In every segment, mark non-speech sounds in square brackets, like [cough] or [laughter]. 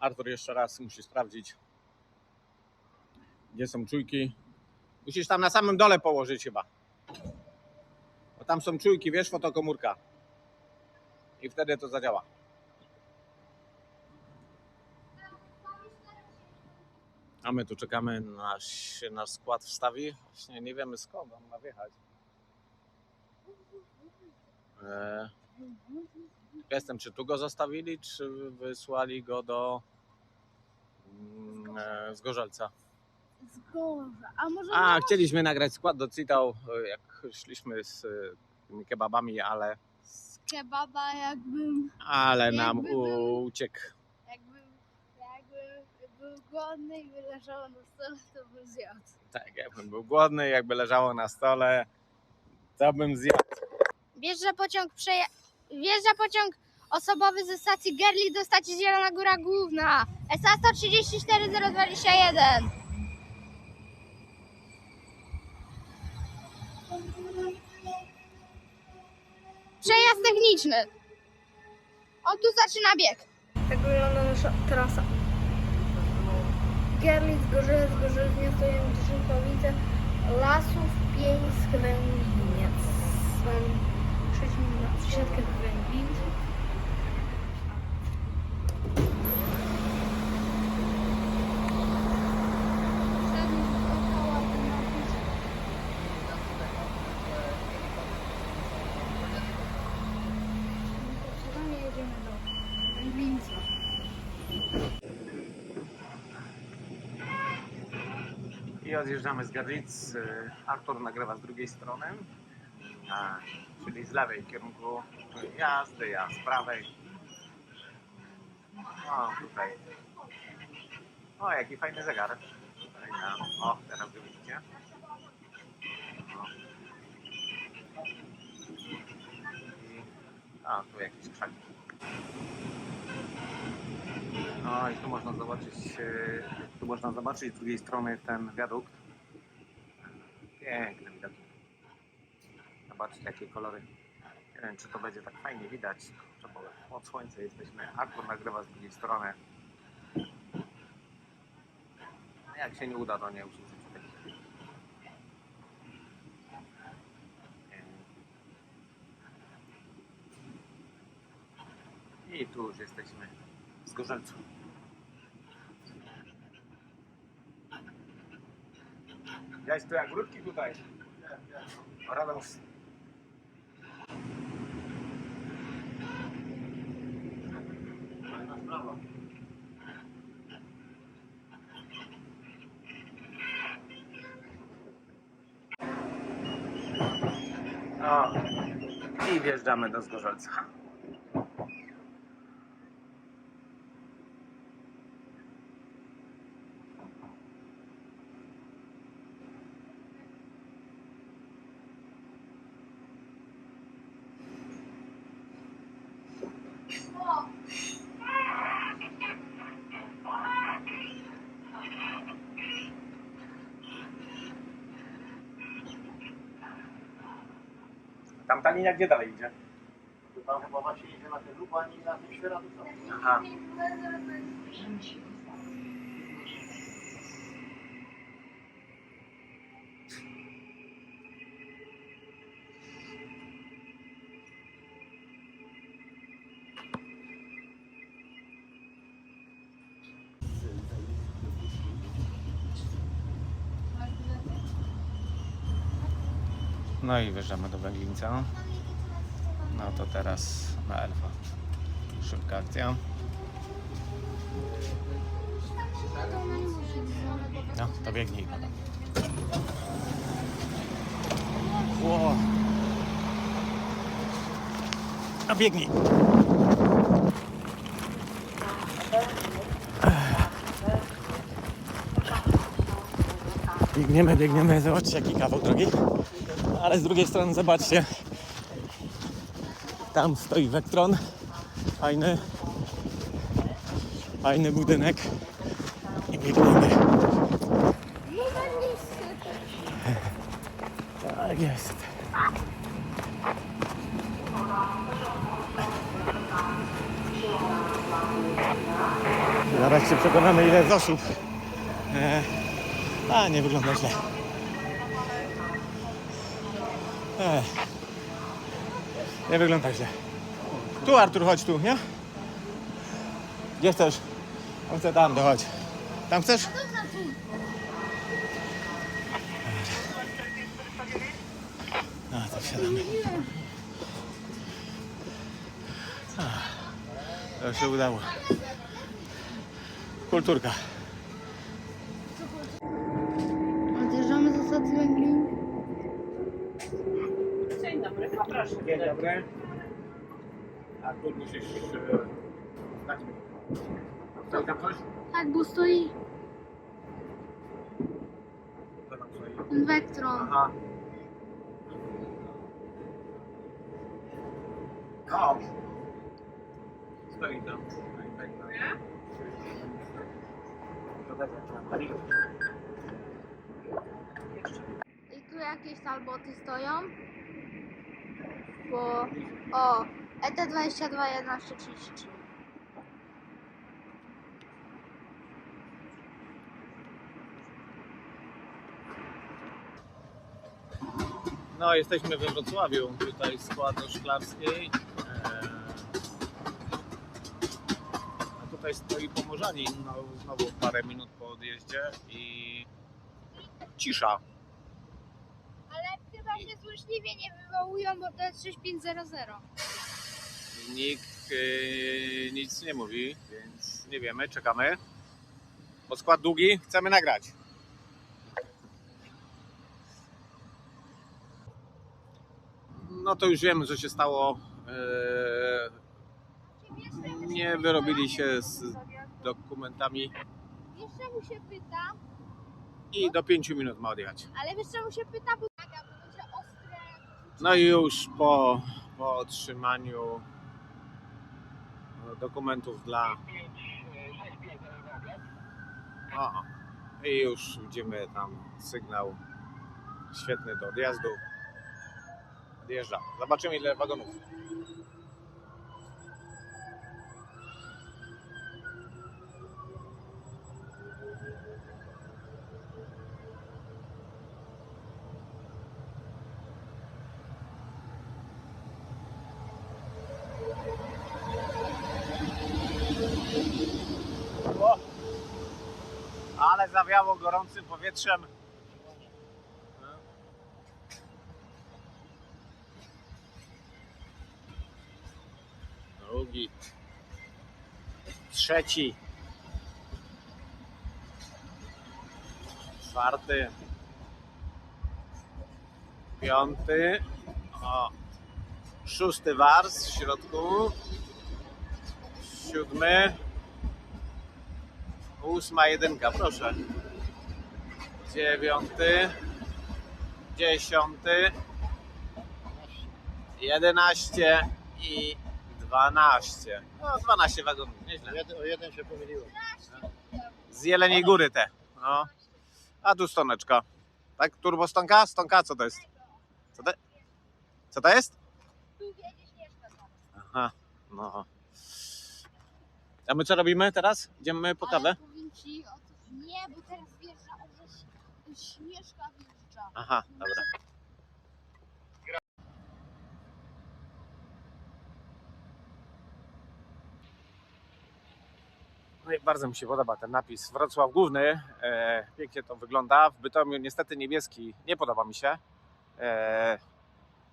Artur jeszcze raz musi sprawdzić, gdzie są czujki. Musisz tam na samym dole położyć chyba. Bo tam są czujki, wiesz, fotokomórka. I wtedy to zadziała. A my tu czekamy, aż się nasz skład wstawi. Właśnie nie wiemy skąd on ma wjechać. Eee, jestem, czy tu go zostawili, czy wysłali go do mm, e, Zgorzelca. Zgorza. A może A, na- chcieliśmy nagrać skład do Citał, e, jak szliśmy z e, tymi kebabami, ale, z kebaba jakbym, ale nam Jakby był- uciekł. jakbym, jakbym był głodny i by leżało na stole, to bym zjadł. Tak, jakbym był głodny, jakby leżało na stole, to bym zjadł. Wjeżdża pociąg przeja... Wjeżdża pociąg osobowy ze stacji Gerli do stacji Zielona Góra Główna. SA 134021. Przejazd techniczny. O, tu zaczyna bieg. Tak wygląda nasza trasa. Gerlitz, Gorzelec, Gorzelec, miasto Jędrzejkowice, Lasów, Pieńsk, Węgliniec. Mam 6 minut na przesiadkę w Węglińca. I odjeżdżamy z Garlic. Artur nagrywa z drugiej strony, czyli z lewej kierunku jazdy, ja z prawej. O, tutaj. O, jaki fajny zegar. Tutaj na, o, teraz go widzicie. O. A, tu jakieś krzaki. No i tu można zobaczyć, e, tu można zobaczyć z drugiej strony ten wiadukt. Piękne widoki. Zobaczcie jakie kolory. Nie wiem czy to będzie tak fajnie widać. Bo Od słońca jesteśmy. Artur nagrywa z drugiej strony. A Jak się nie uda, to nie tego. I tu już jesteśmy z Gorzelcu. Widziałeś tu jak grudki tutaj? Radość. O, i wjeżdżamy do Zgorzelca. Tamta linia gdzie dalej idzie? Tam chyba właśnie idzie na ten lub, ani na tym świeradusa. Aha. No i wjeżdżamy do Węglińca. No to teraz na Elfa. Szybka akcja. No, to biegnij. Ło. A biegnij. Biegniemy, biegniemy, zobaczcie jaki kawał drogi. Ale z drugiej strony zobaczcie. Tam stoi Vectron. Fajny. Fajny budynek. I biegniemy. Tak jest. Zaraz się przekonamy ile jest osób. E, a, nie wygląda źle. E, nie wygląda źle. Tu Artur, chodź tu, nie? Gdzie chcesz? On chce tam, to chodź. Tam chcesz? A, to wsiadamy. A, to się udało. Kulturka. Odjeżdżamy z stacji Węglin. Dzień dobry. Artur, musisz... e, dać mi. Stoi tam coś? Tak, bo stoi Co tam stoi? Vectron. Aha. O! Stoi tam. I tu jakieś talboty stoją. Bo... O! E ET22 1133. No, jesteśmy we Wrocławiu, tutaj składu szklarskiej. Eee, A tutaj stoi Pomorzanin, no, znowu parę minut po odjeździe i cisza. Się złośliwie nie wywołują, bo to jest 6500. Nikt yy, nic nie mówi, więc nie wiemy, czekamy. Bo skład długi, chcemy nagrać. No to już wiemy, co się stało. Yy, nie wyrobili się z dokumentami Wiesz czemu się pyta? i do 5 minut ma odjechać. Ale wiesz czemu się pyta? Bo taka, bo będzie ostre. No i już po, po otrzymaniu e, dokumentów dla. O, i już widzimy tam sygnał świetny do odjazdu. Odjeżdża. Zobaczymy ile wagonów. O! Ale zawiało gorącym powietrzem. Drugi. Trzeci. Czwarty. Piąty. O. Szósty wars w środku. Siódmy. Ósma jedynka, proszę. Dziewiąty. Dziesiąty. Jedenaście i dwanaście. No, dwanaście wagonów, nieźle. O jeden się pomyliłem. Z Jeleniej Góry te. No. A tu stoneczka. Tak? Turbo stonka? Stonka, co to jest? Co to, co to jest? Aha, no. A my co robimy teraz? Idziemy po kawę? Ale powiem ci o co... Nie, bo teraz Ś- Śnieżka wjeżdża. Aha, dobra. No i bardzo mi się podoba ten napis. Wrocław Główny. E, pięknie to wygląda. W Bytomiu niestety niebieski nie podoba mi się. E,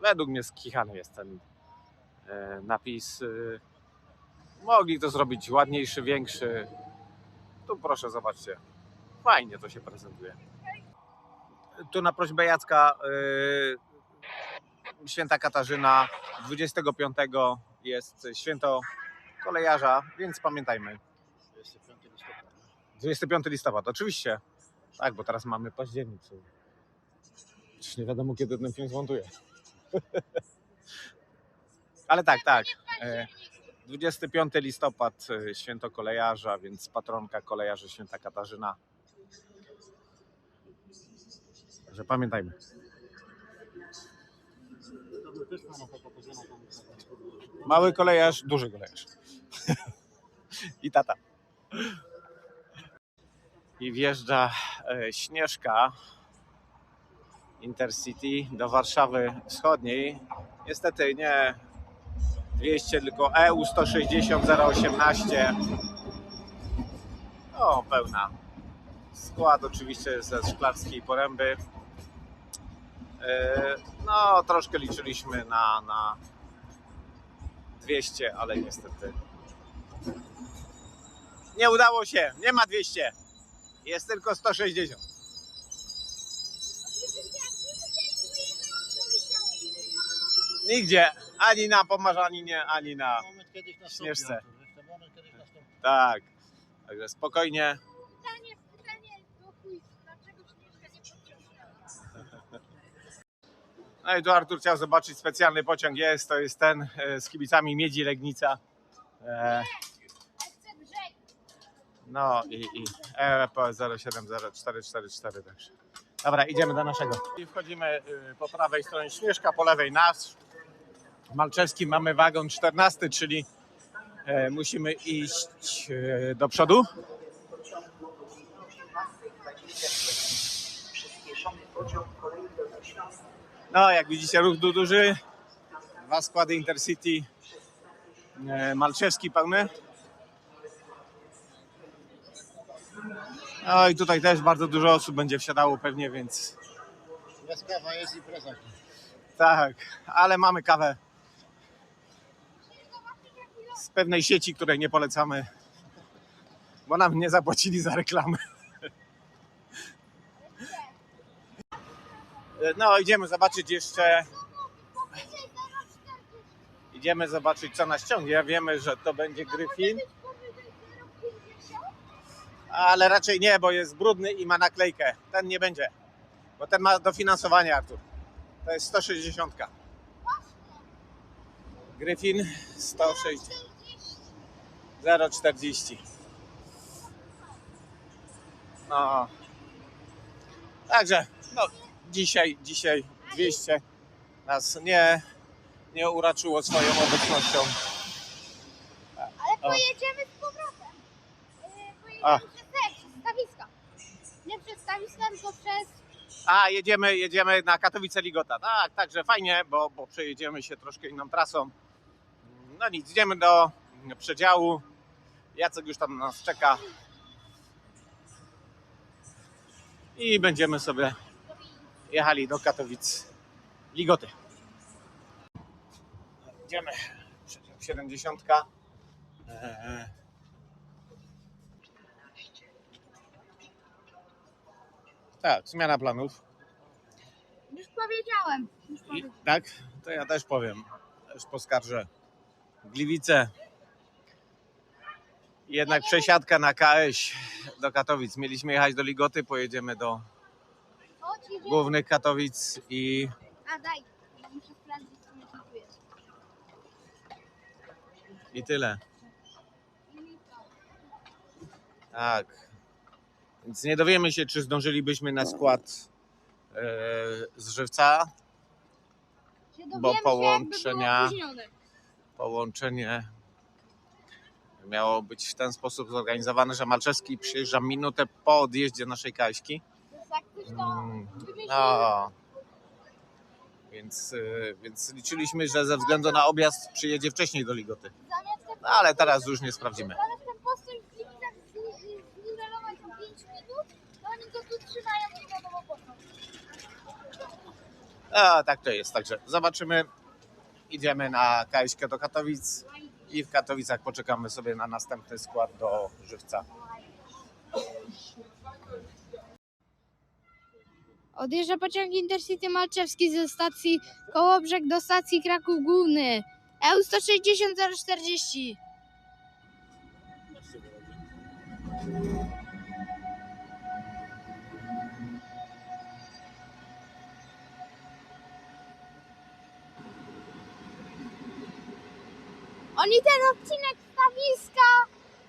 według mnie skichany jest ten e, napis. E, mogli to zrobić ładniejszy, większy. Tu proszę, zobaczcie. Fajnie to się prezentuje tu na prośbę Jacka y, święta Katarzyna 25 jest święto kolejarza, więc pamiętajmy. 25 listopada. 25 listopada, oczywiście. Tak, bo teraz mamy październik. Już nie wiadomo kiedy ten film zmontuje. [laughs] Ale tak, tak. e, 25 listopad, e, święto kolejarza, więc patronka kolejarzy święta Katarzyna. Że pamiętajmy. Mały kolejarz, duży kolejarz. [laughs] I tata. I wjeżdża e, Śnieżka Intercity do Warszawy Wschodniej. Niestety nie 200, tylko EU 160 018. O, pełna. Skład oczywiście ze szklarskiej poręby. E, No, troszkę liczyliśmy na, na 200, ale niestety nie udało się. Nie ma 200. Jest tylko 160. Nigdzie. Ani na Pomarzaninie, ani na... Śnieżce. Tak. Także spokojnie. No i tu Artur chciał zobaczyć specjalny pociąg. Jest, to jest ten e, z kibicami Miedzi Legnica. E, no i, i EPO 070444 także. Dobra, idziemy do naszego. I wchodzimy y, po prawej stronie Śnieżka, po lewej nasz. W Malczewskim mamy wagon 14, czyli e, musimy iść e, do przodu. No, jak widzicie, ruch du- duży. Dwa składy Intercity. E, Malczewski pełny. No i tutaj też bardzo dużo osób będzie wsiadało pewnie, więc Jest kawa, jest impreza. tak, ale mamy kawę z pewnej sieci, której nie polecamy, bo nam nie zapłacili za reklamę. No, idziemy zobaczyć jeszcze, idziemy zobaczyć co nas ciągnie. Wiemy, że to będzie Gryfin, ale raczej nie, bo jest brudny i ma naklejkę. Ten nie będzie, bo ten ma dofinansowanie, Artur. To jest 160. Gryfin 160. 040. No. Także, no, dzisiaj, dzisiaj 200 nas nie, nie uraczyło swoją obecnością. Ale O. pojedziemy z powrotem. Yy, Pojedziemy przez te przedstawiska. Nie przez stawiska, tylko przez... A, jedziemy, jedziemy na Katowice Ligota. Tak, także fajnie, bo, bo przejedziemy się troszkę inną trasą. No nic, idziemy do przedziału. Jacek już tam nas czeka. I będziemy sobie jechali do Katowic Ligoty. Idziemy. Przedział 70. Eee. Tak, zmiana planów. Już powiedziałem. Już I, powiedziałem. tak? To ja też powiem. Też poskarżę. Gliwice. Jednak przesiadka na KS do Katowic. Mieliśmy jechać do Ligoty, pojedziemy do. Głównych Katowic i A daj. Muszę sprawdzić, co i tyle. Tak. Więc nie dowiemy się, czy zdążylibyśmy na skład e, z żywca. Bo połączenia-. Połączenie miało być w ten sposób zorganizowane, że Malczewski przyjeżdża minutę po odjeździe naszej Kaśki. Więc jak ktoś to Mm, wymyślił, No. Więc, y, więc liczyliśmy, że ze względu na objazd przyjedzie wcześniej do Ligoty. zamiast ten No, ale teraz już nie sprawdzimy. Zamiast ten postój w zni- zniwelować o 5 minut, to oni go tu trzymają nie wiadomo po co. A, tak to jest. Także zobaczymy. Idziemy na Kaśkę do Katowic i w Katowicach poczekamy sobie na następny skład do Żywca. Odjeżdża pociąg Intercity Malczewski ze stacji Kołobrzeg do stacji Kraków Główny. EU 160 040. Oni ten odcinek stawiska,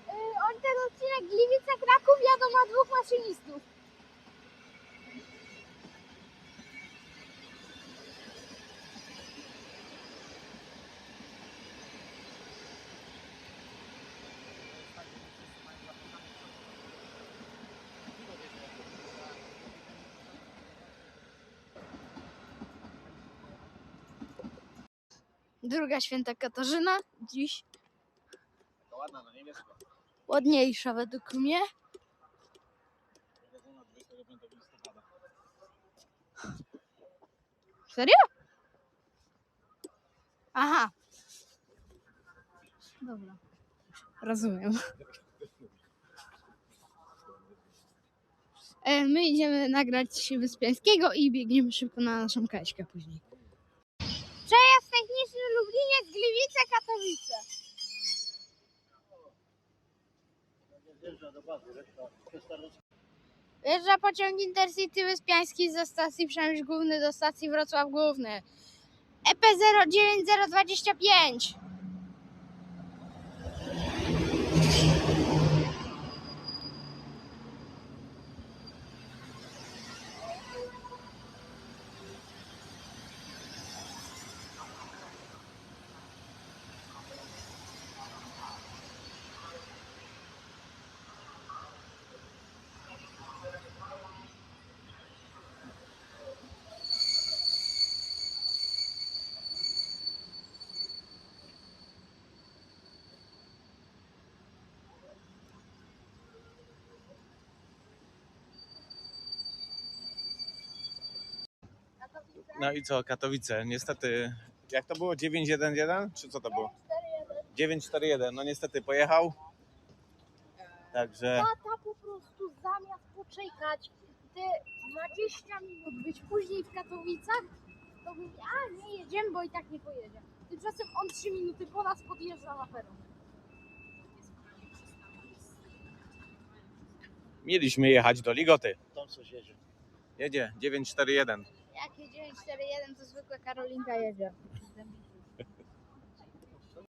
y, oni ten odcinek Gliwice Kraków jadą na dwóch maszynistów. Druga święta Katarzyna. Dziś To ładna, no ładniejsza według mnie. Wydarzona 25 listopada. Serio? Aha. Dobra. Rozumiem. E, My idziemy nagrać Wyspiańskiego i biegniemy szybko na naszą kaśkę później. Przejazd techniczny Lubliniec, Gliwice, Katowice. Wjeżdża pociąg Intercity Wyspiański ze stacji Przemyśl Główny do stacji Wrocław Główny. EP 09025. No i co, Katowice? Niestety, jak to było? 911? Czy co to było? 941. No niestety pojechał. Także Tata po prostu zamiast poczekać te 20 minut, być później w Katowicach, to mówi, a nie jedziemy, bo i tak nie pojedzie. Tymczasem on 3 minuty po nas podjeżdża na peron. mieliśmy jechać do Ligoty. Tam coś jedzie. Jedzie 941. Jakie 941 to zwykle Karolinka jedzie.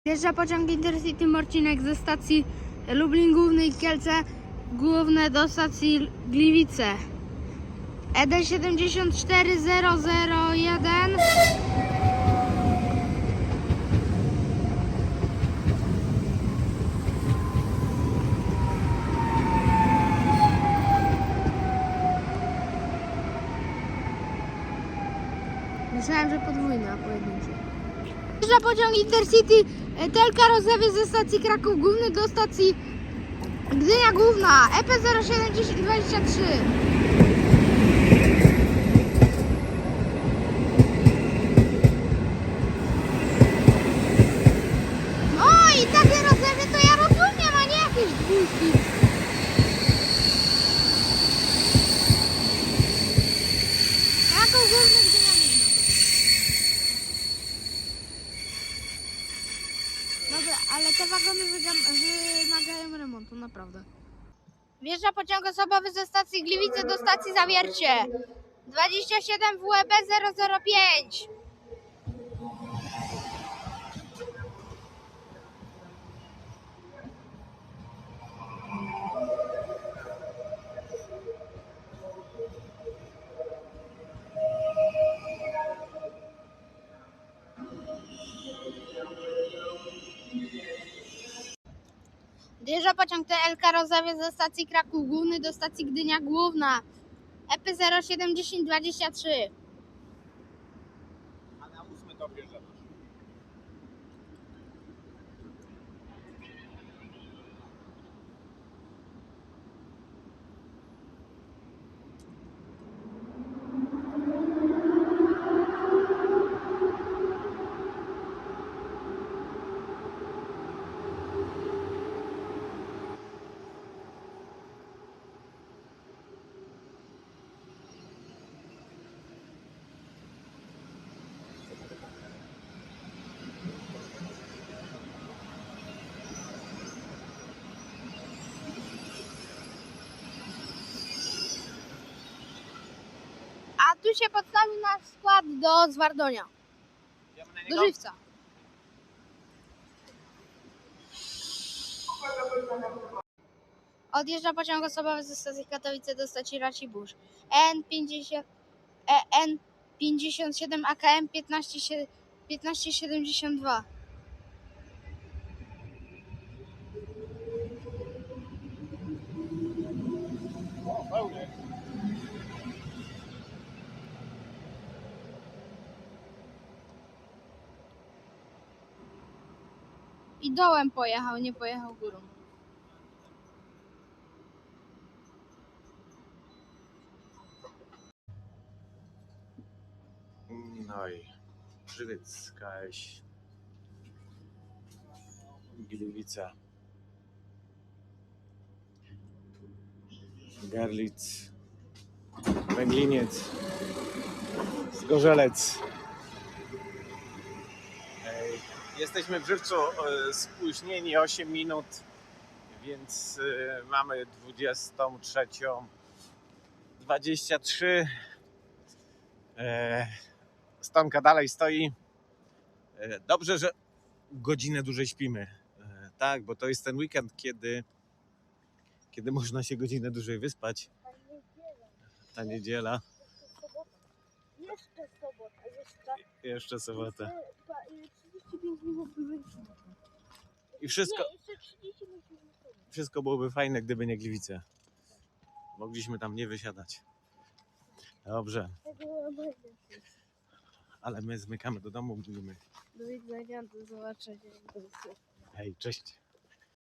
Wjeżdża pociąg Intercity Morcinek ze stacji Lublin Główny i Kielce Główne do stacji Gliwice. E ED 74001 Myślałem, że podwójne, a pojedyncze. Wjeżdża pociąg Intercity e, Telka Rozewie ze stacji Kraków Główny do stacji Gdynia Główna EP 07023. O i takie rozewie to ja rozumiem, a nie jakieś dwójki. Kraków Główny, Gdynia Główna. Dobra, ale te wagony wymagają remontu, naprawdę. Wjeżdża pociąg osobowy ze stacji Gliwice do stacji Zawiercie. 27 WEB 005. Pociąg TLK Rozawie ze stacji Kraków Główny do stacji Gdynia Główna. EP 07023. A na 8 to. Się podstawił nasz skład do Zwardonia. Do żywca. Odjeżdża pociąg osobowy ze stacji Katowice do stacji Racibórz. N50, e, N57 AKM 15, 1572. I dołem pojechał, nie pojechał górą. No i Żywiecka, jakaś Gliwica, Garlic, Węgliniec, Zgorzelec. Jesteśmy w Żywcu e, spóźnieni 8 minut, więc e, mamy 23.23. E, Stonka dalej stoi. Dobrze, że godzinę dłużej śpimy. Tak, bo to jest ten weekend, kiedy, kiedy można się godzinę dłużej wyspać. Ta niedziela, Jeszcze sobota, jeszcze sobota. Jeszcze dwa- 35 minut były. I wszystko, Nie, jeszcze 30 minut były. wszystko byłoby fajne, gdyby nie Gliwice. Mogliśmy tam nie wysiadać. Dobrze, Tego ale my zmykamy do domu, mówimy Do widzenia, do zobaczenia. Hej, cześć.